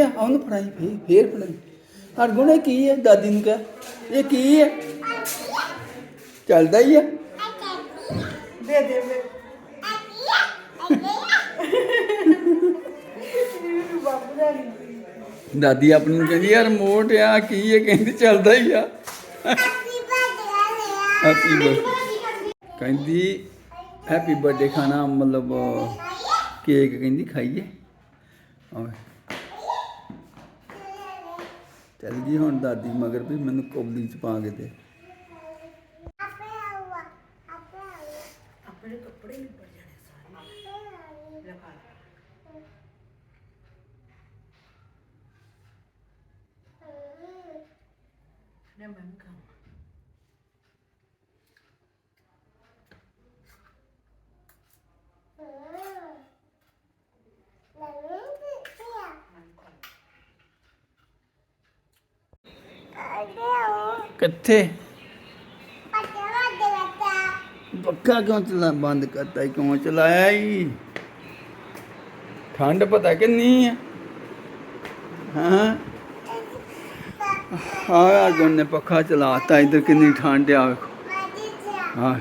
ਆ? ਉਹਨੂੰ ਫੜਾਈ ਫੇਰ ਫੇਰ ਫੜਾਈ। ਹਰ ਗੁਣੇ ਕੀ ਹੈ ਦਾਦੀ ਨੂੰ ਕਹ ਇਹ ਕੀ ਹੈ ਚੱਲਦਾ ਹੀ ਹੈ ਦੇ ਦੇ ਦੇ ਦਾਦੀ ਆਪਣੀ ਨੂੰ ਕਹਿੰਦੀ ਯਾਰ ਰਿਮੋਟ ਆ ਕੀ ਹੈ ਕਹਿੰਦੀ ਚੱਲਦਾ ਹੀ ਆ। ਹੈਪੀ ਬਰਥਡੇ ਕਹਿੰਦੀ ਹੈਪੀ ਬਰਥਡੇ ਖਾਣਾ ਮਤਲਬ ਕੇਕ ਕਹਿੰਦੀ ਖਾਈਏ। ਓਏ ਚੱਲ ਗਈ ਹੁਣ ਦਾਦੀ ਮਗਰ ਵੀ ਮੈਨੂੰ ਕੋਬਲੀ ਚ ਪਾ ਕੇ ਦੇ ਆਪਣੇ ਕੱਪੜੇ ਲਿਪਟ ਜਾਣੇ ਸਾਰੇ ਲਗਾ ਲੈ ਮੈਂ ਵੀ ਖਾਵਾਂ ਕਿੱਥੇ ਪੱਕਾ ਕਿਉਂ ਚਲਾ ਬੰਦ ਕਰਤਾ ਈ? ਕਿਉਂ ਚਲਾਇਆ ਹੀ ਠੰਡ ਪਤਾ ਕਿੰਨੀ ਹੈ ਹਾਂ ਹਾਂ ਅਰਜੁਨ ਨੇ ਪੱਖਾ ਚਲਾਤਾ ਇਧਰ ਕਿੰਨੀ ਠੰਡ ਆ ਵੇਖੋ ਹਾਂ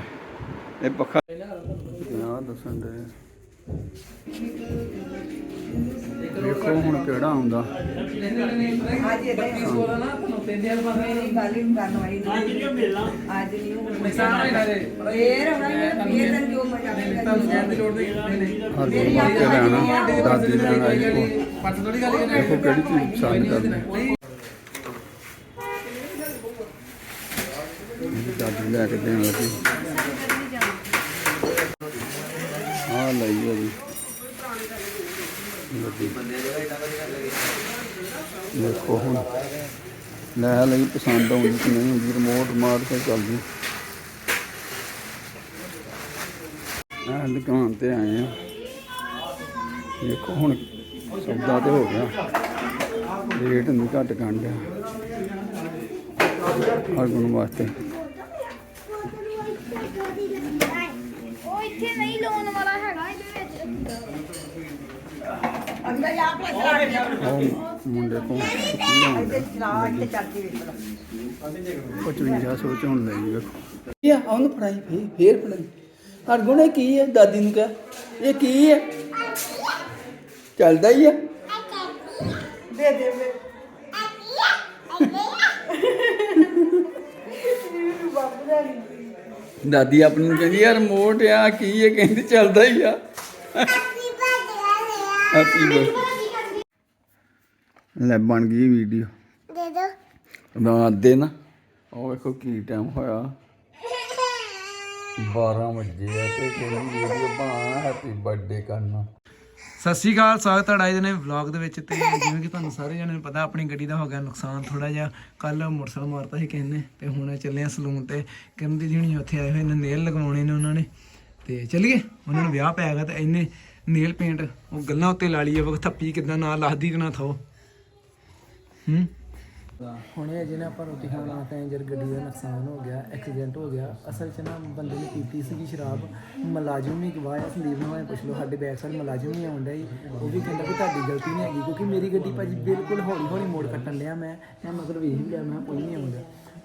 ਇਹ ਪੱਖਾ ਦੇਖੋ ਹੁਣ ਕਿਹੜਾ ਆਉਂਦਾ। ਅੱਜ ਇਹਦਾ ਹੀ ਸੋਲਾ ਨਾ ਮੇਰੀ ਗੱਲ ਹੀ ਕਰਨ ਵਾਲੀ ਨਹੀਂ ਅੱਜ ਨਹੀਂ ਉਹ ਫੇਰ ਹੋਣਾ ਇਹ ਤਾਂ ਜੋ ਮਜ਼ਾ ਹਰ ਗੁਰੂ ਮਾਰ ਕੇ ਲੈਣਾ ਦਾਦੀ ਲੈਣਾ ਦੇਖੋ। ਦੇਖੋ ਕਿਹੜੀ ਚੀਜ਼ ਪਸੰਦ ਕਰਦੇ ਦਾਦੀ ਲੈ ਕੇ ਦੇਣ ਲੱਗੀ ਆ ਲਈ ਆ ਜੀ ਲੱਗੀ ਦੇਖੋ ਹੁਣ ਲੈ ਲਈ ਪਸੰਦ ਆਉਂਦੀ ਕਿ ਨਹੀਂ ਆਉਂਦੀ ਰਿਮੋਟ ਮਾਰ ਕੇ ਚੱਲਦੀ। ਆ ਦੁਕਾਨ ਤੇ ਆਏ ਆ। ਦੇਖੋ ਹੁਣ, ਸੌਦਾ ਤੇ ਹੋ ਗਿਆ। ਰੇਟ ਨਹੀਂ ਘੱਟ ਕਾਂਡਿਆ ਹਰਗੁਣ ਵਾਸਤੇ। ਉਹ ਇੱਥੇ ਨਹੀਂ ਲਾਉਣ ਵਾਲਾ ਹੈਗਾ ਇਹਦੇ ਵਿੱਚ। ਅੰਦਰ ਜਾ ਕੇ ਚਲਾ ਕੇ ਉਹ ਮੁੰਡੇ ਕੋਲ ਲਿਆਉਂਦੇ ਚਲਾ ਇੱਥੇ ਚੱਲ ਕੇ ਵੇਖ ਲਾ 55 ਸੋਚ ਹੁਣ ਲਈ ਵੇਖੋ ਇਹ ਆ? ਉਹਨੂੰ ਫੜਾਈ ਫੇਰ ਫੇਰ ਫੜਾਈ। ਹਰਗੁਣ ਇਹ ਕੀ ਹੈ ਦਾਦੀ ਨੂੰ ਕਹ। ਇਹ ਕੀ ਹੈ ਚੱਲਦਾ ਹੀ ਹੈ ਦੇ ਦੇ ਦੇ ਦਾਦੀ ਆਪਣੀ ਨੂੰ ਕਹਿੰਦੀ ਯਾਰ ਰਿਮੋਟ ਆ ਕੀ ਹੈ ਕਹਿੰਦੀ ਚੱਲਦਾ ਹੀ ਆ। ਹੈਪੀ ਬਰਥਡੇ ਲੈ ਬਣ ਗਈ ਵੀਡੀਓ। ਦੇ ਦੋ। ਰਾਤ ਦੇ ਨਾ। ਉਹ ਵੇਖੋ ਕੀ ਟਾਈਮ ਹੋਇਆ। 12 ਵਜੇ ਆ ਤੇ ਕਹਿੰਦੀ ਵੀਡੀਓ ਬਣਾ ਹੈਪੀ ਬਰਥਡੇ ਕਰਨਾ। ਸਤਿ ਸ਼੍ਰੀ ਅਕਾਲ ਸਵਾਗਤ ਤੁਹਾਡਾ ਇਹਦੇ ਨੇ ਵਲੌਗ ਦੇ ਵਿੱਚ। ਤੇ ਜਿਵੇਂ ਕਿ ਤੁਹਾਨੂੰ ਸਾਰੇ ਜਣਿਆਂ ਨੂੰ ਪਤਾ ਆਪਣੀ ਗੱਡੀ ਦਾ ਹੋ ਗਿਆ ਨੁਕਸਾਨ ਥੋੜਾ ਜਿਹਾ। ਕੱਲ ਮੋਟਰਸਾਈਕਲ ਮਾਰਤਾ ਸੀ ਕਿਸੇ ਨੇ ਤੇ ਹੁਣ ਚੱਲੇ ਆ ਸਲੂਨ ਤੇ। ਕਿਰਨ ਦੀ ਜਣੀ ਉੱਥੇ ਆਏ ਹੋਏ ਨੇ ਨੇਲ ਲਗਵਾਉਣੇ ਨੇ ਉਹਨਾਂ ਨੇ। ਤੇ ਚੱਲੀਏ ਉਹਨਾਂ ਨੂੰ ਵਿਆਹ ਪੈ ਗਿਆ ਤੇ ਇਹਨੇ ਨੇਲ ਪੇਂਟ, ਉਹ ਗੱਲਾਂ ਉੱਤੇ ਲਾ ਲਈ ਆ ਥੱਪੀ ਕਿਦਾਂ, ਨਾ ਲਾਦੀ ਕਿ ਨਾ ਥੋ ਹੂੰ? ਹੁਣੇ ਅਜੇ ਨਾ ਆਪਾਂ ਰੋਟੀ ਖਾਣ ਆ ਕੇ ਜਰ ਗੱਡੀ ਦਾ ਨੁਕਸਾਨ ਹੋ ਗਿਆ ਐਕਸੀਡੈਂਟ ਹੋ ਗਿਆ, ਅਸਲ 'ਚ ਨਾ ਬੰਦੇ ਨੇ ਪੀਤੀ ਸੀਗੀ ਸ਼ਰਾਬ, ਮੁਲਾਜ਼ਮ ਵੀ ਗਵਾਇਆ ਸੰਦੀਪ ਨੂੰ ਭਾਵੇਂ ਪੁੱਛ ਲਓ, ਸਾਡੇ ਬੈਕ ਸਾਈਡ ਮੁਲਾਜ਼ਮ ਵੀ ਆਉਂਦਾ ਜੀ ਉਹ ਵੀ ਕਹਿੰਦਾ ਵੀ ਤੁਹਾਡੀ ਗਲਤੀ ਨਹੀਂ ਹੈਗੀ, ਕਿਉਂਕਿ ਮੇਰੀ ਗੱਡੀ ਭਾਜੀ ਬਿਲਕੁਲ ਹੌਲੀ ਹੌਲੀ ਮੋੜ ਕੱਟਣ ਲਿਆ ਮੈਂ। ਮੈਂ ਮਗਰ ਵੇਖ ਹੀ ਲਿਆ, ਮੈਂ ਕੋਈ ਨਹੀਂ ਆਉਂਦਾ।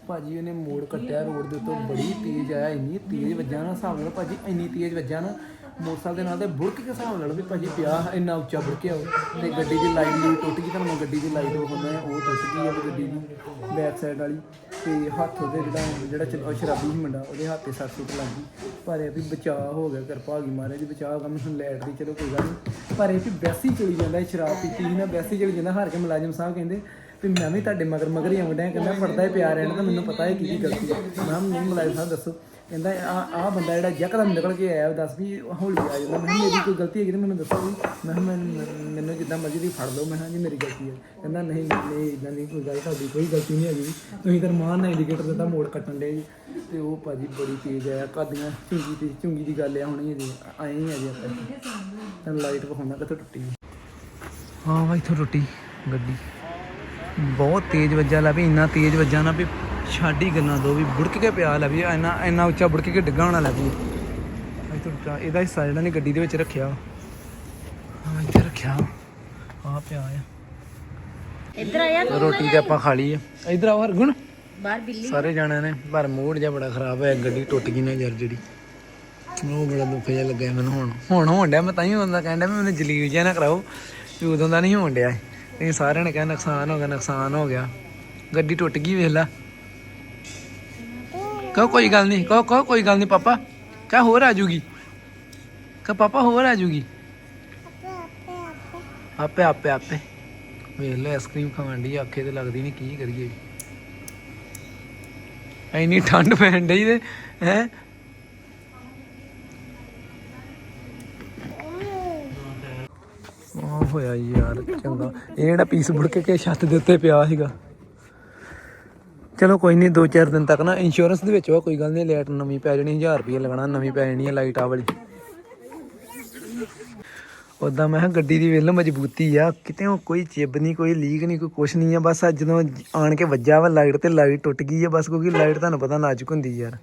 ਭਾਜੀ ਉਹਨੇ ਮੋੜ ਕੱਟਿਆ, ਰੋਡ ਦੇ ਉੱਤੇ ਬੜੀ ਤੇਜ਼ ਆਇਆ, ਇੰਨੀ ਤੇਜ਼ ਵੱਜਾ ਨਾ, ਹਿਸਾਬ ਨਾਲ ਭਾਜੀ ਇੰਨੀ ਤੇਜ਼ ਵੱਜਾ ਨਾ ਮੋਟਰਸਾਈਕਲ ਦੇ ਨਾਲ ਤੇ ਬੁੜਕ ਕੇ ਹਿਸਾਬ ਨਾਲ ਵੀ ਭਾਜੀ ਪਿਆ ਇੰਨਾ ਉੱਚਾ ਬੁੜਕਿਆ ਉਹ। ਤੇ ਗੱਡੀ ਦੀ ਲਾਈਟ ਵੀ ਟੁੱਟ ਗਈ ਤੁਹਾਨੂੰ ਗੱਡੀ ਦੀ ਲਾਈਟ ਵਿਖਾਉਂਦਾ ਆ ਉਹ ਟੁੱਟ ਗਈ ਆ ਗੱਡੀ ਦੀ ਬੈਕ ਸਾਈਡ ਵਾਲੀ। ਤੇ ਹੱਥ ਉਹਦੇ ਜਿਹੜਾ ਜਿਹੜਾ ਚ- ਸ਼ਰਾਬੀ ਸੀ ਮੁੰਡਾ, ਉਹਦੇ ਹੱਥ ਤੇ ਸੱਟ ਸੁੱਟ ਲੱਗ ਗਈ। ਪਰ ਇਹ ਵੀ ਬਚਾਅ ਹੋ ਗਿਆ, ਕਿਰਪਾ ਹੋ ਗਈ ਮਹਾਰਾਜ, ਬਚਾਅ ਕੰਮ ਹੁਣ ਲੈਟ ਦੀ ਚਲੋ ਕੋਈ ਗੱਲ ਨਹੀਂ ਪਰ ਇਹ ਵੀ ਵੈਸੀ ਚਲੀ ਜਾਂਦਾ, ਇਹ ਸ਼ਰਾਬ ਪੀਤੀ ਸੀ ਨਾ, ਵੈਸੀ ਚਲੀ ਜਾਂਦਾ, ਹਾਰ ਕੇ ਮੁਲਾਜ਼ਮ ਸਾਹਿਬ ਕਹਿੰਦੇ ਵੀ ਮੈਂ ਵੀ ਤੁਹਾਡੇ ਮਗਰ ਮਗਰ ਹੀ ਆਉਂਦਾ, ਕਹਿੰਦਾ ਫੜਦਾ ਹੀ ਪਿਆ ਰਹਿਣਾ, ਤਾਂ ਮੈਨੂੰ ਪਤਾ ਹੈ ਕਿਹਦੀ ਗਲਤੀ ਹੈ ਮੈਂ ਕਿਹਾ, ਨਹੀਂ, ਮੁਲਾਜ਼ਮ ਸਾਹਿਬ ਦੱਸੋ। ਕਹਿੰਦਾ ਆ ਆ ਬੰਦਾ ਜਿਹੜਾ ਯਕਦਮ ਨਿਕਲ ਕੇ ਆਇਆ ਦੱਸ ਵੀ ਹੌਲੀ ਆ ਜਾਂਦਾ ਮੈਂ ਕਿਹਾ ਮੇਰੀ ਕੋਈ ਗਲਤੀ ਹੈਗੀ ਤਾਂ ਮੈਨੂੰ ਦੱਸੋ ਵੀ। ਮੈਂ ਕਿਹਾ, ਮੈਨੂੰ ਮੈਨੂੰ ਜਿੱਦਾਂ ਮਰਜ਼ੀ ਦੀ ਫੜ ਲਓ। ਮੈਂ ਕਿਹਾ ਜੀ ਮੇਰੀ ਗਲਤੀ ਹੈ ਕਹਿੰਦਾ, ਨਹੀਂ ਨਹੀਂ ਇਦਾਂ ਦੀ ਕੋਈ ਗੱਲ ਤੁਹਾਡੀ ਕੋਈ ਗਲਤੀ ਨਹੀਂ ਹੈਗੀ। ਤੁਸੀਂ ਤਾਂ ਮਾਨ ਨਾਲ ਇੰਡੀਕੇਟਰ ਦਿੱਤਾ ਮੋੜ ਕੱਟਣ ਦੇ ਜੀ। ਤੇ ਉਹ ਭਾਜੀ ਬੜੀ ਤੇਜ਼ ਆਇਆ ਕਾਦੀਆਂ ਚੁੰਗੀ ਤੇ ਚੁੰਗੀ ਦੀ ਗੱਲ ਆ, ਹੁਣੀ ਜੀ, ਆਏ ਹੀ ਆ ਜੀ ਆਪਾਂ। ਤਾਂ ਲਾਈਟ ਵਿਖਾਉਣਾ ਕਿੱਥੋਂ ਟੁੱਟੀ ਹਾਂ, ਵਾ, ਇੱਥੋਂ ਟੁੱਟੀ ਗੱਡੀ। ਬਹੁਤ ਤੇਜ਼ ਵੱਜਾ ਲਾ ਵੀ, ਇੰਨਾ ਤੇਜ਼ ਵੱਜਾ ਨਾ ਵੀ ਛੱਡ ਗੱਲਾਂ ਦੋ ਵੀ ਬੁੜਕ ਕੇ ਪਿਆ ਲਾ ਵੀ ਇੰਨਾ ਇੰਨਾ ਉੱਚਾ ਬੁੜਕ ਕੇ ਡਿੱਗਾ ਹੋਣਾ ਲੱਗ ਵੀ। ਇੱਥੋਂ ਟੁੱਟਾ ਇਹਦਾ ਹਿੱਸਾ ਜਿਹੜਾ ਨੇ ਗੱਡੀ ਦੇ ਵਿੱਚ ਰੱਖਿਆ। ਹਾਂ ਇੱਥੇ ਰੱਖਿਆ। ਆ ਪਿਆ ਆ। ਇੱਧਰ ਆਇਆ ਰੋਟੀ ਤੇ ਆਪਾਂ ਖਾ ਲਈ ਆ। ਇਧਰ ਆਓ ਹਰਗੁਣ। ਬਾਹਰ ਬਿੱਲੀ ਸਾਰੇ ਜਾਣਿਆਂ ਨੇ ਪਰ ਮੂਡ ਜਿਹਾ ਬੜਾ ਖਰਾਬ ਹੋਇਆ ਗੱਡੀ ਟੁੱਟ ਗਈ ਨਾ ਯਾਰ ਜਿਹੜੀ। ਉਹ ਬੜਾ ਦੁੱਖ ਜਿਹਾ ਲੱਗਾ ਮੈਨੂੰ ਹੁਣ। ਹੁਣ ਹੋਣ ਡਿਆ ਮੈਂ ਤਾਂ ਹੀ ਹੁੰਦਾ ਕਹਿੰਦਾ ਵੀ ਮੈਨੂੰ ਜਲੀਲ ਜਿਹਾ ਨਾ ਕਰਾਓ ਵੀ ਉਦੋਂ ਦਾ ਨਹੀਂ ਹੋਣ ਡਿਆ। ਇਹ ਸਾਰਿਆਂ ਨੇ ਕਿਹਾ ਨੁਕਸਾਨ ਹੋ ਗਿਆ ਨੁਕਸਾਨ ਹੋ ਗਿਆ। ਗੱਡੀ ਟੁੱਟ ਗਈ ਵੇਖ ਲੈ। ਕਹੋ ਕੋਈ ਗੱਲ ਨਹੀਂ, ਕਹੋ ਕਹੋ ਕੋਈ ਗੱਲ ਨਹੀਂ ਪਾਪਾ ਕਹ ਹੋਰ ਆ ਜੂਗੀ। ਕਹ ਪਾਪਾ ਹੋਰ ਆ ਜੂਗੀ। ਆਪੇ ਆਪੇ ਆਪੇ। ਵੇਖ ਲੈ ਆਈਸਕ੍ਰੀਮ ਖਾਣ ਦੀ ਆਖੇ ਤੇ ਲੱਗਦੀ ਨਹੀਂ ਕੀ ਕਰੀਏ। ਐਨੀ ਠੰਡ ਪੈਣ ਡਈ ਤੇ, ਹੈ? ਆ ਹੋਇਆ ਯਾਰ, ਚੰਗਾ। ਇਹ ਜਿਹੜਾ ਪੀਸ ਮੁੜ ਕੇ ਛੱਤ ਦੇ ਉੱਤੇ ਪਿਆ ਸੀਗਾ। ਚਲੋ ਕੋਈ ਨਹੀਂ 2-4 ਦਿਨ ਤੱਕ ਨਾ ਇੰਸ਼ੋਰੈਂਸ ਦੇ ਵਿੱਚ ਵਾ, ਕੋਈ ਗੱਲ ਨਹੀਂ ਲਾਈਟ ਨਵੀਂ ਪੈ ਜਾਣੀ 1000 ਰੁਪਏ ਲੱਗਣਾ ਨਵੀਂ ਪੈ ਜਾਣੀ ਹੈ ਲਾਈਟ ਆ ਵਾਲੀ। ਉਦਾਂ ਮੈਂ ਕਿਹਾ ਗੱਡੀ ਦੀ ਵੇਲ ਮਜ਼ਬੂਤੀ ਆ, ਕਿਤੇ ਉਹ ਕੋਈ ਚਿੱਬ ਨਹੀਂ ਕੋਈ ਲੀਕ ਨਹੀਂ ਕੋਈ ਕੁਛ ਨਹੀਂ ਆ, ਬਸ ਅੱਜ ਜਦੋਂ ਆਣ ਕੇ ਵੱਜਾ ਵਾ ਲਾਈਟ ਤੇ ਲਾਈਟ ਟੁੱਟ ਗਈ ਆ, ਬਸ ਕਿਉਂਕਿ ਲਾਈਟ ਤੁਹਾਨੂੰ ਪਤਾ ਨਾਜ਼ੁਕ ਹੁੰਦੀ ਯਾਰ,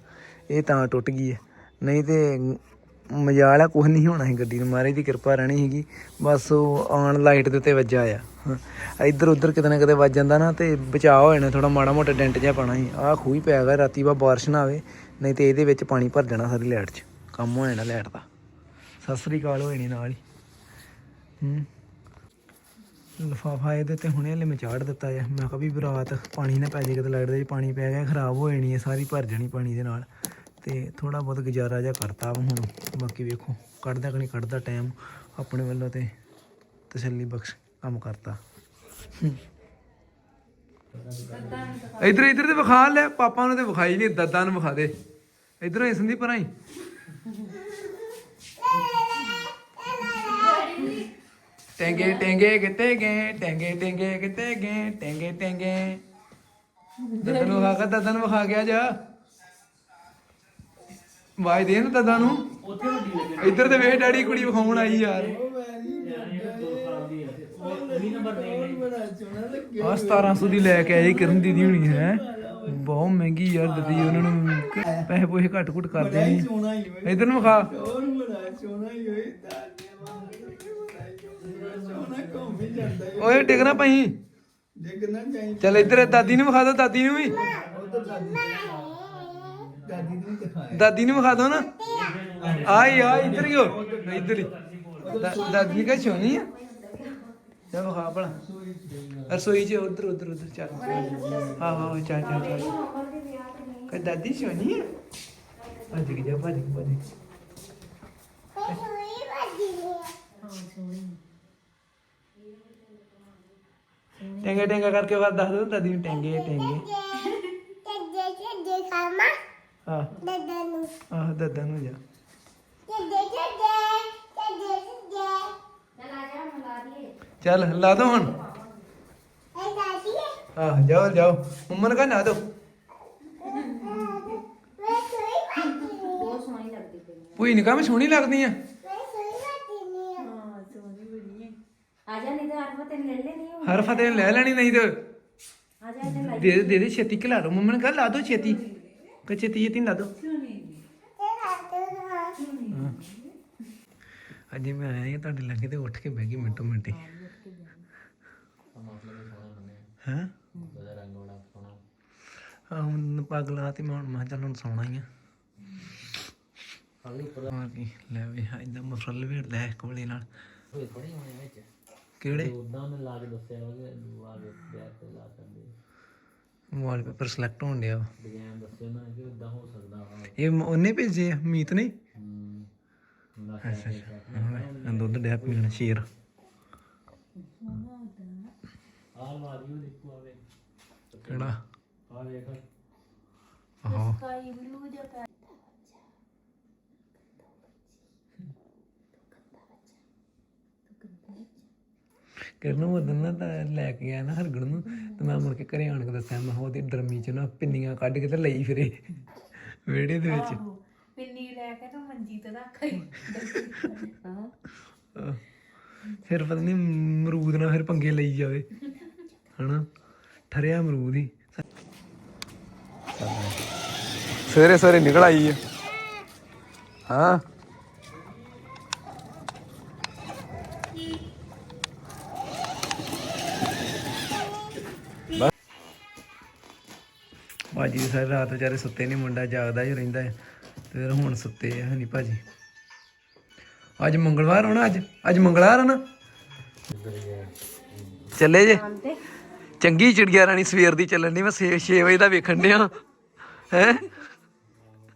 ਇਹ ਤਾਂ ਟੁੱਟ ਗਈ ਹੈ ਨਹੀਂ ਤੇ ਮਜਾਲ ਆ ਕੁਝ ਨਹੀਂ ਹੋਣਾ ਸੀ ਗੱਡੀ ਨੂੰ, ਮਹਾਰਾਜ ਦੀ ਕਿਰਪਾ ਰਹਿਣੀ ਸੀਗੀ, ਬਸ ਉਹ ਆਨ ਲਾਈਟ ਦੇ ਉੱਤੇ ਵੱਜਾ ਆ। ਇੱਧਰ ਉੱਧਰ ਕਿਤੇ ਨਾ ਕਿਤੇ ਵੱਜ ਜਾਂਦਾ ਨਾ ਤੇ ਬਚਾਅ ਹੋ ਜਾਣਾ ਥੋੜਾ ਮਾੜਾ ਮੋਟਾ ਡੈਂਟ ਜਿਹਾ ਪਾਣਾ ਸੀ। ਆਹ ਖੂਹ ਹੀ ਪਿਆ ਗਾ ਰਾਤੀ ਬਾ ਬਾਰਿਸ਼ ਨਾ ਆਵੇ, ਨਹੀਂ ਤੇ ਇਹਦੇ ਵਿੱਚ ਪਾਣੀ ਭਰ ਜਾਣਾ ਸਾਰੀ ਲਾਈਟ 'ਚ। ਕੰਮ ਹੋ ਜਾਣਾ ਲਾਈਟ ਦਾ। ਸਤਿ ਸ੍ਰੀ ਅਕਾਲ, ਹੋ ਜਾਣੀ ਨਾਲ ਹੀ। ਹੂੰ। ਲਫਾਫਾ ਇਹਦੇ ਤੇ ਹੁਣੇ ਹਲੇ ਮੈਂ ਚਾੜ ਦਿੱਤਾ ਆ। ਮੈਂ ਕਿਹਾ ਵੀ ਬਰਾਤ ਪਾਣੀ ਨਾ ਪੈ ਜੇ, ਕਿਤੇ ਲਾਈਟ ਦੇ ਵਿੱਚ ਪਾਣੀ ਪੈ ਗਿਆ, ਖਰਾਬ ਹੋ ਜਾਣੀ ਹੈ ਸਾਰੀ ਭਰ ਜਾਣੀ ਪਾਣੀ ਦੇ ਨਾਲ। ਤੇ ਥੋੜਾ ਬਹੁਤ ਗੁਜ਼ਾਰਾ ਜਿਹਾ ਕਰਤਾ ਵਾ ਹੁਣ। ਬਾਕੀ ਵੇਖੋ, ਕੱਢਦਾ ਕਿ ਨਹੀਂ ਕੱਢਦਾ ਟਾਈਮ ਆਪਣੇ ਵੱਲੋਂ ਤੇ ਤਸੱਲੀ ਬਖਸ਼। ਕੰਮ ਕਰਤਾ। ਹੂੰ। ਇੱਧਰ ਤੇ ਵਿਖਾ ਲੈ, ਪਾਪਾ ਨੂੰ ਤੇ ਵਿਖਾਈ ਨਹੀਂ, ਦਾਦਾ ਨੂੰ ਵਿਖਾ ਦੇ। ਇਧਰੋਂ ਇਸ ਦੀ ਪਰਾਈ ਟੈਂਗੇ ਟੈਂਗੇ ਕਿਤੇ ਗਏ? ਟੈਂਗੇ ਟੈਂਗੇ ਕਿਤੇ ਗਏ? ਟੈਂਗੇ ਟੈਂਗੇ। ਦਾਦਾ ਨੂੰ ਵਿਖਾ ਕੇ, ਦਾਦਾ ਨੂੰ ਵਿਖਾ ਗਿਆ ਜਾ। ਵਾਜ ਦੇ ਨਾ ਦਾਦਾ ਨੂੰ। ਇੱਧਰ ਤੇ ਵੇਖ ਡੈਡੀ ਕੁੜੀ ਵਿਖਾਉਣ ਆਈ ਯਾਰ। ਆ 1700 ਦੀ ਲੈ ਕੇ ਆਈ ਕਿਰਨ ਦੀਦੀ ਹੁਣੀ ਹੈ। ਬਹੁਤ ਮਹਿੰਗੀ ਯਾਰ ਦਿੱਤੀ ਉਹਨਾਂ ਨੂੰ। ਪੈਸੇ ਪੋਸੇ ਘੱਟ ਘੁੱਟ ਕਰਦੇ ਨੇ। ਇੱਧਰ ਨੂੰ ਵਿਖਾ। ਓਏ ਟਿਕਣਾ ਪਈ। ਚਾਹੀਦਾ ਚੱਲ ਇੱਧਰ ਦਾਦੀ ਨੂੰ ਵਿਖਾ ਦੋ ਦਾਦੀ ਨੂੰ ਵੀ। ਦਾਦੀ ਨੂੰ ਦਿਖਾਇਆ ਦਾਦੀ ਨੂੰ ਵਿਖਾ ਦੋ ਨਾ। ਆਈ ਆ ਇੱਧਰ ਹੀ ਹੋ। ਇੱਧਰ ਹੀ। ਦਾਦੀ ਕਾ ਛੋਨੀ ਆ। ਚੱਲ ਵਿਖਾ ਭਲਾ। ਰਸੋਈ ਚ ਉਧਰ ਉਧਰ ਉਧਰ ਚੱਲ। ਹਾਂ ਹਾਂ ਚੱਲ ਚੱਲ ਚੱਲ। ਕਾ ਦਾਦੀ ਛੋਨੀ ਆ? ਭੱਜ ਜਾ ਭੱਜ ਗਈ ਭੱਜ ਗਈ। ਟੈਂਗੇ ਟੈਂਗਾ ਕਰਕੇ ਬਾਅਦ ਦੱਸ ਦੋ ਦਾਦੀ ਨੂੰ ਟੈਂਗੇ ਟੈਂਗੇ। ਹਾਂ। ਆਹ ਦਾਦਾ ਨੂੰ ਜਾ। ਚੱਲ ਲਾ ਦੋ ਹੁਣ। ਆਹ ਜਾਓ ਜਾਓ। ਮੰਮਾ ਨੂੰ ਕਹ ਨਾ ਦੋ। ਪੂਈ ਨਿਕਾ ਮੈਂ ਸੋਹਣੀ ਲੱਗਦੀ ਆ। ਆਜਾ ਨਹੀਂ ਤਾਂ ਆਰਮਾ ਤੈਨੂੰ ਲੈ ਲੈਣੀ ਹੋ ਹਰ ਫਤਿਹ ਲੈ ਲੈਣੀ ਨਹੀਂ ਤੇ। ਆਜਾ ਇੱਧਰ ਲੈ ਦੇ ਦੇ ਦੇ ਛੇਤੀ ਖਿਲਾ ਦੋ। ਮੰਮਾ ਨੇ ਕਹ ਲਾ ਦੋ ਛੇਤੀ। ਕਹ ਛੇਤੀ ਛੇਤੀ ਲਾ ਦੋ। ਹਾਂ। ਅੱਜ ਮੈਂ ਆਇਆ ਤੁਹਾਡੇ ਲਾਗੇ ਤੇ ਉੱਠ ਕੇ ਬਹਿ ਗਈ ਮਿੰਟੋ ਮਿੰਟੀ। ਹਾਂ? ਆ ਹੁਣ ਪਗਲਾ ਤੇ ਮੈਂ ਹੁਣ ਮੈਂ ਚੱਲ ਹੁਣ ਸੌਣਾ ਹੀ ਆ। ਹਾਂ ਕੀ? ਲੈ ਵੀ ਇਦਾਂ ਮਫਰਲ ਵੇੜ ਲੈ ਇੱਕ ਵੇਲੇ ਨਾਲ ਕਿਹੜੇ? ਉਦਾਂ ਮੈਂ ਲਾ ਕੇ ਦੱਸਿਆ ਵਾ ਵਾਲਪੇਪਰ ਸਿਲੈਕਟ ਹੋਣ ਡਿਆ ਡਿਜ਼ਾਈਨ ਦੱਸਿਆ ਨਾ ਕਿ ਉਦਾਂ ਹੋ ਸਕਦਾ ਇਹ ਮ- ਉਹਨੇ ਭੇਜੇ ਆ, ਮੀਤ ਨੇ? ਅੱਛਾ ਅੱਛਾ। ਹਾਂ, ਦੁੱਧ ਡਿਆ ਪੀਣ ਸ਼ੇਰ। ਕਿਹੜਾ? ਆਹੋ ਕਾਈ ਬਲੂ ਜਿਹਾ ਕਿਰਨ ਉਹ ਦਿਨ ਨਾ ਤਾਂ ਲੈ ਕੇ ਗਿਆ ਨਾ ਹਰਗਣ ਨੂੰ ਤੇ ਮੈਂ ਮੁੜ ਕੇ ਘਰੇ ਆਣ ਕੇ ਦੱਸਿਆ ਮੈਂ ਉਹਦੀ ਡਰਮੀ ਚ ਨਾ ਪਿੰਨੀਆਂ ਕੱਢ ਕੇ ਤੇ ਲਈ ਫਿਰੇ ਵਿਹੜੇ ਦੇ ਵਿੱਚ। ਪਿੰਨੀ ਲੈ ਕੇ ਤਾਂ ਮੰਜੀ ਤੇ ਰੱਖ ਆਈ। ਹਾਂ। ਫਿਰ ਪਤਾ ਨਹੀਂ ਅਮਰੂਦ ਨਾਲ ਫਿਰ ਪੰਗੇ ਲਈ ਜਾਵੇ। ਹਨਾ? ਠਰਿਆ ਅਮਰੂਦ ਹੀ। ਸਵੇਰੇ ਸਵੇਰੇ ਨਿਕਲ ਆਈ ਹੈ ਹਾਂ। ਭਾਜੀ ਸਾਰੀ ਰਾਤ ਵਿਚਾਰੇ ਸੁੱਤੇ ਨਹੀਂ ਮੁੰਡਾ ਜਾਗਦਾ ਹੀ ਰਹਿੰਦਾ ਹੈ ਤੇ ਫਿਰ ਹੁਣ ਸੁੱਤੇ ਆ ਹਨੀ ਭਾਜੀ। ਅੱਜ ਮੰਗਲਵਾਰ ਹੋਣਾ ਅੱਜ? ਅੱਜ ਮੰਗਲਵਾਰ ਹੈ ਨਾ? ਚੱਲੇ ਜੇ। ਚੰਗੀ ਚਿੜੀਆ ਰਾਣੀ ਸਵੇਰ ਦੀ ਚੱਲਣ ਦੀ ਮੈਂ 6 ਵਜੇ ਦਾ ਵੇਖਣ ਡਿਆ। ਹੈ?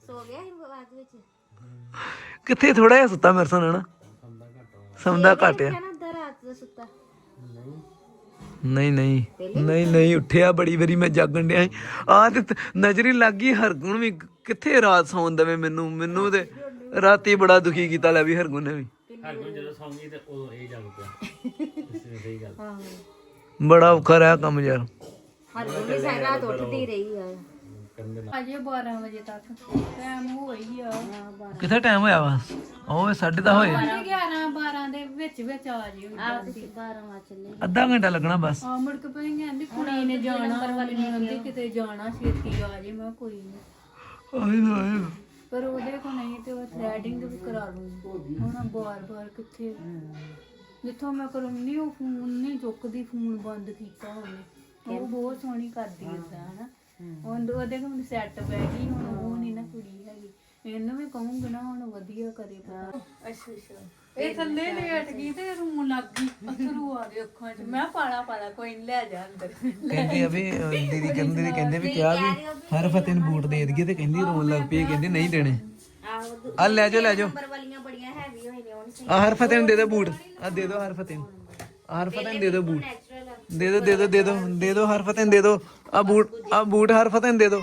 ਸੋ ਗਿਆ ਸੀ ਬਾਅਦ ਵਿੱਚ। ਕਿੱਥੇ ਥੋੜਾ ਜਿਹਾ ਸੁੱਤਾ ਮੇਰੇ ਸਾਹ ਨਾ? ਸੌਂਦਾ ਘੱਟ ਆ। ਕਹਿੰਦਾ ਅੱਧਾ ਰਾਤ ਦਾ ਸੁੱਤਾ। ਨਹੀਂ ਨਹੀਂ। ਨਹੀਂ ਨਹੀਂ ਉੱਠਿਆ ਬੜੀ ਵਾਰੀ ਮੈਂ ਜਾਗਣ ਡਿਆ ਸੀ। ਆ ਤੇ ਤ- ਨਜ਼ਰੀ ਲੱਗ ਗਈ ਹਰਗੁਣ ਵੀ ਕਿੱਥੇ ਰਾਤ ਸੌਣ ਦਵੇ ਮੈਨੂੰ? ਮੈਨੂੰ ਤੇ ਰਾਤੀ ਬੜਾ ਦੁਖੀ ਕੀਤਾ ਲੈ ਵੀ ਹਰਗੁਣ ਨੇ ਵੀ। ਬੜਾ ਔਖਾ ਰਿਹਾ ਕੰਮ ਯਾਰ। ਹਰ ਕੋਈ ਸਾਰੀ ਰਾਤ ਉੱਠਦੀ ਰਹੀ ਆ। ਅਜੇ 12 ਵਜੇ ਤੱਕ। ਟਾਈਮ ਹੋ ਹੀ ਆ। ਕਿੱਥੇ ਟਾਈਮ ਹੋਇਆ ਵਾ? ਉਹ ਸਾਢੇ ਦਸ ਹੋਏ। 11 12 ਦੇ ਵਿੱਚ ਵਿੱਚ ਆ ਜਿਓ। ਆ ਤੁਸੀਂ 12 ਵਜੇ ਚੱਲੇ। ਅੱਧਾ ਘੰਟਾ ਲੱਗਣਾ ਬਸ। ਆ ਮੁੜ ਕੇ ਪਈ ਕਹਿੰਦੀ ਕੁੜੀ ਨੇ ਜਾਣਾ ਕਹਿੰਦੀ ਕਿਤੇ ਜਾਣਾ ਛੇਤੀ ਆ ਜੇ ਮੈਂ ਕੋਈ ਨਹੀਂ ਆਏ ਨਾ। ਪਰ ਉਹਦੇ ਕੋ ਨਹੀਂ ਤੇ ਉਹ ਥ੍ਰੈਡਿੰਗ ਵੀ ਕਰਾ ਲੂੰਗੀ ਹੁਣ ਬਾਰ-ਬਾਰ ਕਿੱਥੇ ਜਿੱਥੋਂ ਮੈਂ ਕਰੂੰਗੀ ਉਹ ਫੋਨ ਨਹੀਂ ਚੁੱਕਦੀ ਫੋਨ ਬੰਦ ਕੀਤਾ ਉਹਨੇ। ਉਹ ਬਹੁਤ ਸੋਹਣੀ ਕਰਦੀ ਇਦਾਂ ਹਨਾ। ਹੁਣ ਉਹਦੇ ਕੋਲ ਸੈੱਟ ਬੈ ਗਈ ਹੁਣ ਉਹ ਨਹੀਂ ਨਾ ਕੁੜੀ ਹੈਗੀ। ਇਹਨੂੰ ਵੀ ਕਹੂੰਗੀ ਨਾ ਹੁਣ ਵਧੀਆ ਕਰੇ ਪਤਾ ਅੱਛਾ ਅੱਛਾ। ਇਹ ਥੱਲੇ ਲੇਟ ਗਈ ਤੇ ਰੂਣ ਲੱਗ ਗਈ। ਅਥਰੂ ਆ ਗਏ ਅੱਖਾਂ 'ਚ। ਮੈਂ ਪਾਲਾ ਪਾਲਾ ਕੋਈ ਨਹੀਂ ਲੈ ਜਾ ਅੰਦਰ। ਕਹਿੰਦੇ ਆ ਵੀ ਅਹ, ਦੀਦੀ ਕਹਿੰਦੇ ਨੇ ਕਹਿੰਦੇ ਵੀ ਕਿਹਾ ਵੀ ਹਰ ਫਤਿਹ ਨੂੰ ਬੂਟ ਦੇ ਦਈਏ ਤੇ ਕਹਿੰਦੀ ਰੋਣ ਲੱਗ ਪਈ ਕਹਿੰਦੀ ਨਹੀਂ ਦੇਣੇ। ਆਹੋ ਆ ਲੈ ਜਾਓ ਲੈ ਜਾਓ। ਨੰਬਰ ਵਾਲੀਆਂ ਬੜੀਆਂ ਹੈਵੀ ਆ ਹਰ ਫਤਿਹ ਨੂੰ ਦੇ ਦਿਓ ਬੂਟ। ਆ ਦੇ ਦਿਓ ਹਰ ਫਤਿਹ ਨੂੰ। ਹਰ ਫਤਿਹ ਨੂੰ ਦੇ ਦਿਓ ਬੂਟ। ਦੇ ਦਿਓ ਦੇ ਦਿਓ ਦੇ ਦਿਓ ਦੇ ਦਿਓ ਹਰ ਫਤਿਹ ਨੂੰ ਦੇ ਦਿਓ। ਆ ਬੂਟ ਆ ਬੂਟ ਹਰ ਫਤਿਹ ਨੂੰ ਦੇ ਦਿਓ।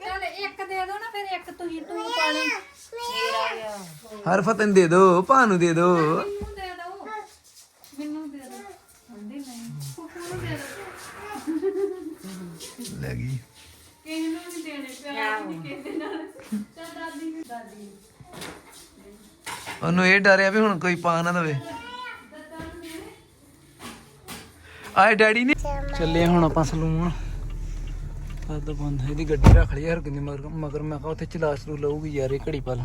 ਚੱਲ ਇੱਕ ਦੇ ਦੋ ਨਾ ਫਿਰ ਇੱਕ ਤੁਸੀਂ ਤੂੰ ਪਾ ਲਈ ਹਰ ਫਤਿਹ ਨੂੰ ਦੇ ਦਿਓ ਭਾ ਨੂੰ ਦੇ ਦਿਓ ਮੈਨੂੰ ਦੇ ਦੋ ਮੈਨੂੰ ਦੇ ਦੋ ਕਹਿੰਦੇ ਨਹੀਂ ਫੁੱਫੂ ਨੂੰ ਦੇ ਦੋ ਲੈ ਗਈ ਕਿਸੇ ਨੂੰ ਨਹੀਂ ਦੇਣੇ ਪਿਆਰ ਨਹੀਂ ਕਿਸੇ ਨਾਲ ਚੱਲ ਦਾਦੀ ਨੂੰ ਦਾਦੀ ਨੂੰ। ਉਹਨੂੰ ਇਹ ਡਰਿਆ ਵੀ ਹੁਣ ਕੋਈ ਪਾ ਨਾ ਦਵੇ। ਆਏ ਡੈਡੀ ਨੇ। ਚੱਲੇ ਹੁਣ ਆਪਾਂ ਸਲੂਨ। ਸੱਦ ਬੰਦ, ਇਹਦੀ ਗੱਡੀ ਰੱਖ ਲਈ ਹਰ ਕਿੰਨੀ ਮਗਰ। ਮਗਰ ਮੈਂ ਕਿਹਾ ਉੱਥੇ ਚਲਾ ਚਲੂ ਲਊਗੀ ਯਾਰ, ਇਹ ਘੜੀ ਪਲ।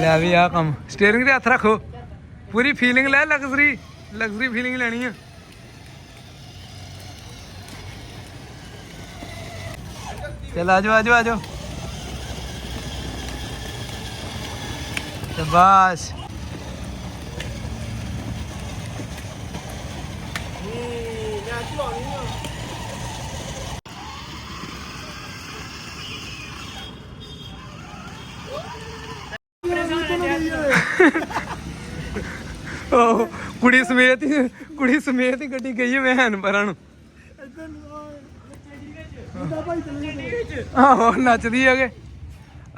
ਲੈ ਵੀ ਆ ਕੰਮ। ਸਟੀਅਰਿੰਗ ਤੇ ਹੱਥ ਰੱਖੋ। ਪੂਰੀ ਫੀਲਿੰਗ ਲੈ ਲਗਜ਼ਰੀ ਲਗਜ਼ਰੀ ਫੀਲਿੰਗ ਲੈਣੀ ਆ। ਚੱਲ ਆਜੋ ਆਜੋ ਆਜੋ ਸ਼ਾਬਾਸ਼। ਉਹ ਕੁੜੀ ਸਮੇਤ ਹੀ ਕੁੜੀ ਸਮੇਤ ਹੀ ਗੱਡੀ ਗਈ ਹੈ ਵੈਨ ਪਰਾਂ ਨੂੰ। ਆਹੋ ਨੱਚਦੀ ਹੈਗੇ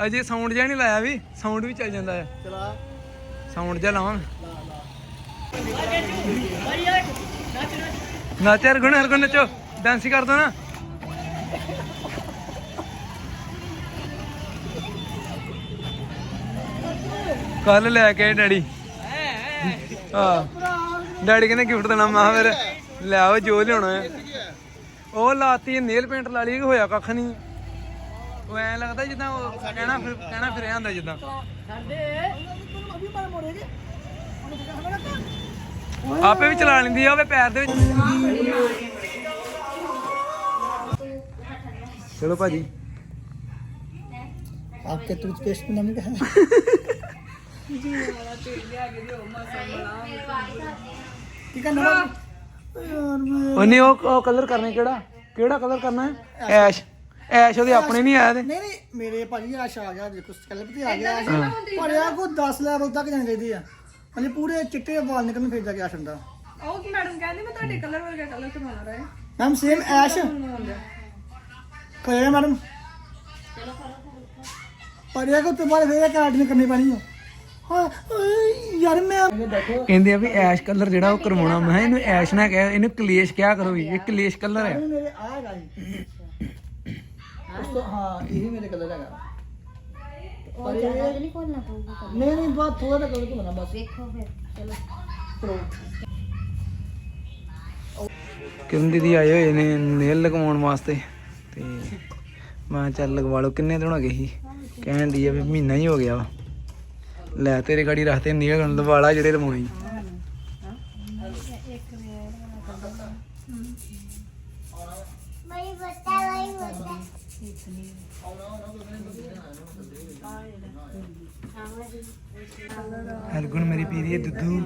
ਅਜੇ ਸਾਊਂਡ ਜਿਹਾ ਨਹੀਂ ਲਾਇਆ ਵੀ ਸਾਊਂਡ ਵੀ ਚੱਲ ਜਾਂਦਾ ਹੈ ਚਲਾ। ਸਾਊਂਡ ਜਿਹਾ ਲਾਵਾਂ ਨੱਚ ਹਰ ਗੁਣ ਹਰ ਗੁਣ ਨੱਚੋ। ਡਾਂਸ ਹੀ ਕਰ ਦੋ ਨਾ। ਕੱਲ ਲੈ ਕੇ ਡੈਡੀ। ਹਾਂ ਡੈਡੀ ਕਹਿੰਦੇ ਗਿਫਟ ਦੇਣਾ ਮੈਂ ਫਿਰ ਲੈ ਆਓ ਜੋ ਲਿਆਉਣਾ ਹੈ ਉਹ ਲਾਤੀ ਨੇਲ ਪੇਂਟ ਲਾ ਲਈ ਕਿ ਹੋਇਆ ਕੱਖ ਨਹੀਂ ਉਹ ਐ ਲੱਗਦਾ ਜਿੱਦਾਂ ਉਹ ਕਹਿਣਾ ਫਿਰ ਕਹਿਣਾ ਫਿਰ ਹੁੰਦਾ ਜਿੱਦਾਂ ਆਪੇ ਵੀ ਚਲਾ ਲੈਂਦੀ ਆ ਉਹਦੇ ਪੈਰ ਦੇ ਵਿੱਚ ਚਲੋ ਭਾਜੀ आपके टूथपेस्ट में नमक है ठीक है नमक यार मैं ਉਹਨੇ ਉਹ ਉਹ ਕਲਰ ਕਰਨਾ ਕਿਹੜਾ? ਕਿਹੜਾ ਕਲਰ ਕਰਨਾ? ਹੈ ਐਸ਼ ਐਸ਼ ਉਹਦੇ ਆਪਣੇ ਨਹੀਂ ਆਇਆ ਤੇ। ਨਹੀਂ ਨਹੀਂ ਮੇਰੇ ਭਾਜੀ ਆਸ਼ ਆ ਗਿਆ ਦੇਖੋ ਸਕੈਲਪ ਤੇ ਆ ਗਿਆ ਆਸ਼ ਪਰ ਯਾਰ ਕੋ 10 ਲੈਵਲ ਤੱਕ ਜਾਣੀ ਚਾਹੀਦੀ ਆ। ਹਾਂਜੀ ਪੂਰੇ ਚਿੱਟੇ ਵਾਲ ਨਿਕਲਣ ਫੇਰ ਜਾ ਕੇ ਆਸ਼ ਹੁੰਦਾ। ਉਹ ਮੈਡਮ ਕਹਿੰਦੀ ਮੈਂ ਤੁਹਾਡੇ ਕਲਰ ਵਰਗਾ ਕਲਰ ਕਰਵਾ ਰਿਹਾ। ਮੈਮ ਸੇਮ ਐਸ਼ ਕਰਿਆ ਮੈਡਮ ਪਰ ਯਾਰ ਕੋ ਤੁਹਾਡੇ ਫੇਰ ਕਾਰਡ ਨਹੀਂ ਕਰਨੀ ਪੈਣੀ। ਹੈ ਯਾਰ ਮੈਂ ਕਹਿੰਦੇ ਆ ਵੀ ਐਸ਼ ਕਲਰ ਜਿਹੜਾ ਉਹ ਕਰਵਾਉਣਾ। ਮੈਂ ਕਿਹਾ ਇਹਨੂੰ ਐਸ਼ ਨਾ ਕਹਿ ਇਹਨੂੰ ਕਲੇਸ਼ ਕਿਆ ਕਰੋ ਵੀ ਇਹ ਕਲੇਸ਼ ਕਲਰ ਹੈ ਮੇਰੇ ਆ ਗਾਈ ਉਸ ਤੋਂ ਹਾਂ ਇਹ ਮੇਰੇ ਕਲਰ ਹੈਗਾ। ਉਹ ਜ਼ਿਆਦਾ ਨਹੀਂ ਖੋਲਣਾ ਪਊਗਾ ਨਹੀਂ ਨਹੀਂ ਬਹੁਤ ਥੋੜਾ ਜਿਹਾ ਕਲਰ ਘੁੰਮਣਾ ਬਸ। ਦੇਖੋ ਫਿਰ ਚਲੋ। ਚਲੋ ਕਿਰਨ ਦੀਦੀ ਆਏ ਹੋਏ ਨੇ ਨੇਲ ਲਗਵਾਉਣ ਵਾਸਤੇ। ਤੇ ਮੈਂ ਕਿਹਾ ਚੱਲ ਲਗਵਾ ਲਓ। ਕਿੰਨੇ ਦਿਨ ਹੋ ਗਏ ਸੀ? ਕਹਿਣ ਦੀ ਆ ਵੀ ਮਹੀਨਾ ਹੀ ਹੋ ਗਿਆ ਵਾ। ਲੈ ਤੇਰੇ ਗਾੜੀ ਰੱਖਦੇ ਨੇਲ ਲਵਾਲਾ ਜਿਹੜੇ ਲਵਾਉਣੇ ਸੀ। ਮੇਰੀ ਪੀਰੀ ਹੈ ਦੁੱਧੂ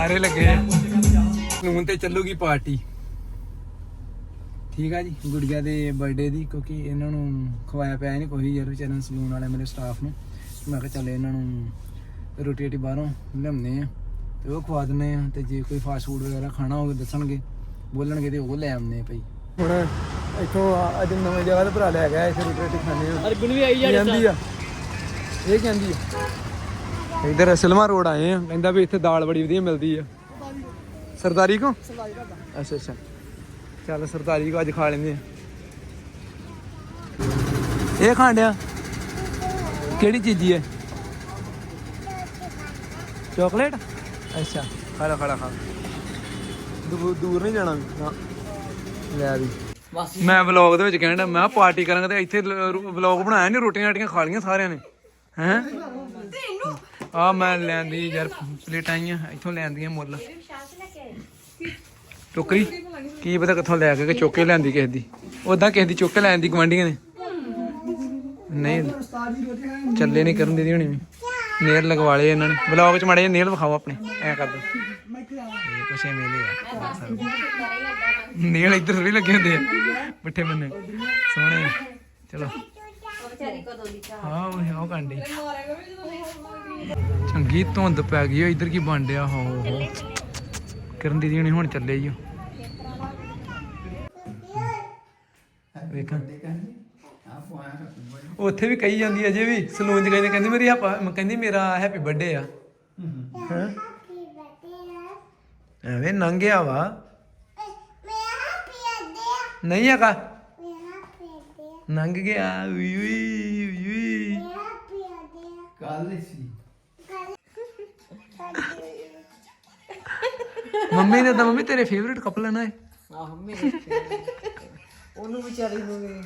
ਆਰੇ ਲੱਗੇ ਹੁਣ ਤੇ ਚੱਲੂਗੀ ਪਾਰਟੀ। ਠੀਕ ਆ ਜੀ ਗੁੜੀਆ ਦੇ ਬਰਥਡੇ ਦੀ ਕਿਉਂਕਿ ਇਹਨਾਂ ਨੂੰ ਖਵਾਇਆ ਪਿਆ ਨਹੀਂ ਕੋਈ ਯਾਰ ਵਿਚਾਰਨ ਸਲੂਨ ਵਾਲੇ ਮੇਰੇ ਸਟਾਫ ਨੂੰ। ਮੈਂ ਕਿਹਾ ਚੱਲ ਇਹਨਾਂ ਨੂੰ ਰੋਟੀ ਰੋਟੀ ਬਾਹਰੋਂ ਲਿਆਉਂਦੇ ਆ ਤੇ ਉਹ ਖਵਾ ਦਿੰਦੇ ਆ ਤੇ ਜੇ ਕੋਈ ਫਾਸਟ ਫੂਡ ਵਗੈਰਾ ਖਾਣਾ ਹੋਵੇ ਦੱਸਣਗੇ ਬੋਲਣਗੇ ਤੇ ਉਹ ਲੈ ਆਉਂਦੇ ਆ ਭਾਈ। ਹੁਣ ਇੱਥੋਂ ਅੱਜ ਨਵੇਂ ਜਗ੍ਹਾ ਤੇ ਭਰਾ ਲੈ ਗਿਆ ਇੱਥੇ ਰੋਟੀ ਰੋਟੀ ਖਾਣੇ ਆ। ਅਰਗੁਣ ਵੀ ਆਈ ਜਾਂਦੀ ਆ। ਇਹ ਕਹਿੰਦੀ ਆ। ਇਧਰ ਸਿਲਮਾ ਰੋਡ ਆਏ ਆ। ਕਹਿੰਦਾ ਵੀ ਇੱਥੇ ਦਾਲ ਬੜੀ ਵਧੀਆ ਮਿਲਦੀ ਆ। ਸਰਦਾਰੀ ਕੋ? ਅੱਛਾ ਅੱਛਾ। ਚੱਲ ਸਰਦਾਰੀ ਕੋ ਅੱਜ ਖਾ ਲੈਂਦੇ ਆ। ਇਹ ਖਾਣ ਡਿਆ? ਕਿਹੜੀ ਚੀਜ਼ੀ ਹੈ? ਚਾਕਲੇਟ? ਅੱਛਾ, ਖਾ ਲਾ ਖਾ ਲਾ, ਖਾ ਦੂਰ ਨਹੀਂ ਜਾਣਾ ਨਾ ਲੈ ਵੀ। ਮੈਂ ਵਲੌਗ ਦੇ ਵਿੱਚ ਕਹਿੰਦਾ ਮੈਂ ਪਾਰਟੀ ਕਰਾਂਗਾ ਤੇ ਇੱਥੇ ਵਲੌਗ ਬਣਾਇਆ ਨਹੀਂ ਰੋਟੀਆਂ ਰਾਟੀਆਂ ਖਾ ਲੀਆਂ ਸਾਰਿਆਂ ਨੇ। ਹੈ? ਆ ਮੈਂ ਲੈਂਦੀ ਯਾਰ ਪਲੇਟਾਂ ਆਈਆਂ, ਇੱਥੋਂ ਲੈਂਦੀਆਂ ਮੁੱਲ। ਟੋਕਰੀ? ਕੀ ਪਤਾ ਕਿੱਥੋਂ ਲੈ ਕੇ, ਕਿ ਚੁੱਕ ਲੈਂਦੀ ਕਿਸੇ ਦੀ। ਉਦਾਂ ਕਿਸੇ ਦੀ ਚੁੱਕ ਲੈਂਦੀ ਗਵਾਂਢੀਆਂ ਨੇ। ਨਹੀਂ, ਚੱਲੇ ਨਹੀਂ ਕਰਨ ਦੀ ਹੋਣੀ ਨੇਲ ਲਗਵਾ ਲਏ ਇਹਨਾਂ ਨੇ। ਵਲੌਗ ਚ ਮਾੜੇ ਨੇਲ ਵਿਖਾਓ ਆਪਣੇ, ਐ ਕਰ ਦੋ। ਕੁਛ ਐਵੇਂ ਦੇ ਆ। ਨੇਲ ਇੱਧਰ ਵੀ ਲੱਗੇ ਹੁੰਦੇ ਆ। ਮਿੱਠੇ ਬੰਨੇ ਸੋਹਣੇ ਚਲੋ। ਹਾਂ, ਉਹ ਉਹ ਕਾਂਡੀ। ਚੰਗੀ ਧੁੰਦ ਪੈ ਗਈ ਓ ਕੀ ਬਣ ਡਿਆ ਹੋ ਹੋ ਕਰਨ ਦੀਦੀ ਹੁਣੀ ਹੁਣ ਚੱਲੇ ਈ ਵੇਖਾਂ। ਉੱਥੇ ਵੀ ਕਹੀ ਜਾਂਦੀ ਅਜੇ ਵੀ ਸਲੂਨ 'ਚ ਕਹਿੰਦੇ ਕਹਿੰਦੀ ਮੇਰੀ ਹੈਪਾ, ਕਹਿੰਦੀ ਮੇਰਾ ਹੈਪੀ ਬਰਥਡੇ ਆ। ਐਵੇਂ ਨੰਗਿਆ ਵਾ। ਨਹੀਂ ਹੈਗਾ। ਨੰਗ ਗਿਆ। ਉਈ ਉਈ ਉਈ ਕੱਲ ਸੀ। ਮੰਮੀ ਨੇ ਤਾਂ ਮੰਮੀ ਤੇਰੇ ਫੇਵਰਿਟ ਕਪਲ ਹੈ ਨਾ ਇਹ। ਆਹੋ ਮੇਰੇ ਉਹਨੂੰ ਵਿਚਾਰੀ ਨੂੰ ਵੀ।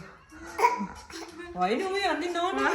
ਵਾਈ ਨੂੰ ਵੀ ਆਂਦੀ, ਨੋ, ਨਾ।